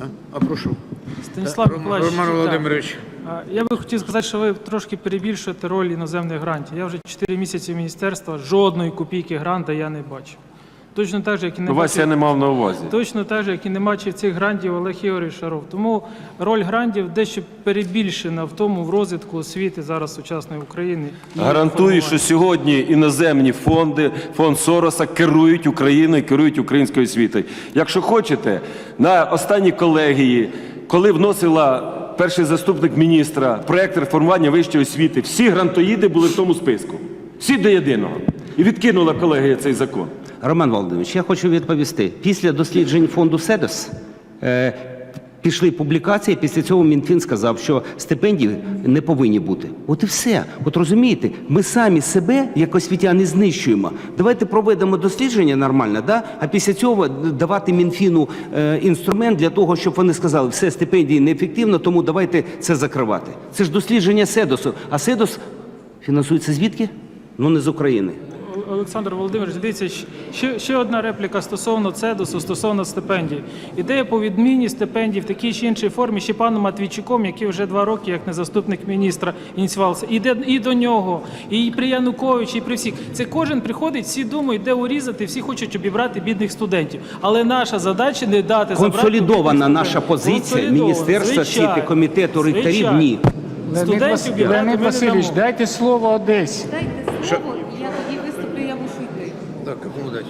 А, а прошу. Станіслав Миколаївич, Роман. Володимирович. Я би хотів сказати, що ви трошки перебільшуєте роль іноземних грантів. Я вже 4 місяці в міністерства, жодної копійки гранта я не бачив. Точно так же, як і не Ну, вас я не мав на увазі. точно так же, як і не бачив цих грантів Олег Ігорович Шаров. Тому роль грантів дещо перебільшена в тому в розвитку освіти зараз сучасної України. Гарантую, що сьогодні іноземні фонди, фонд Сороса керують Україною, керують українською освітою. Якщо хочете, на останній колегії, коли вносила перший заступник міністра проект реформування вищої освіти, всі грантоїди були в тому списку. Всі до єдиного. І відкинула колегія цей закон. Роман Володимирович, я хочу відповісти. Після досліджень фонду СЕДОС е, пішли публікації. Після цього Мінфін сказав, що стипендії не повинні бути. От і все. От розумієте, ми самі себе як освітяни знищуємо. Давайте проведемо дослідження нормально, да? а після цього давати Мінфіну е, інструмент для того, щоб вони сказали, все стипендії неефективно, тому давайте це закривати. Це ж дослідження СЕДОСу. А СЕДОС фінансується звідки? Ну не з України. Олександр Володимирович, дивіться, ще, ще одна репліка стосовно ЦЕДОСу, стосовно стипендій. Ідея по відміні стипендій в такій чи іншій формі ще паном Матвійчуком, який вже два роки, як не заступник міністра, ініціювався. Іде і до нього, і при Януковичі, і при всіх. Це кожен приходить, всі думають, де урізати, всі хочуть обібрати бідних студентів. Але наша задача не дати забрати Консолідована наша позиція Міністерства освіти, комітету ректорів ні. Леонід Васильович, дайте слово Одесі. Дайте слово, так, кому дать?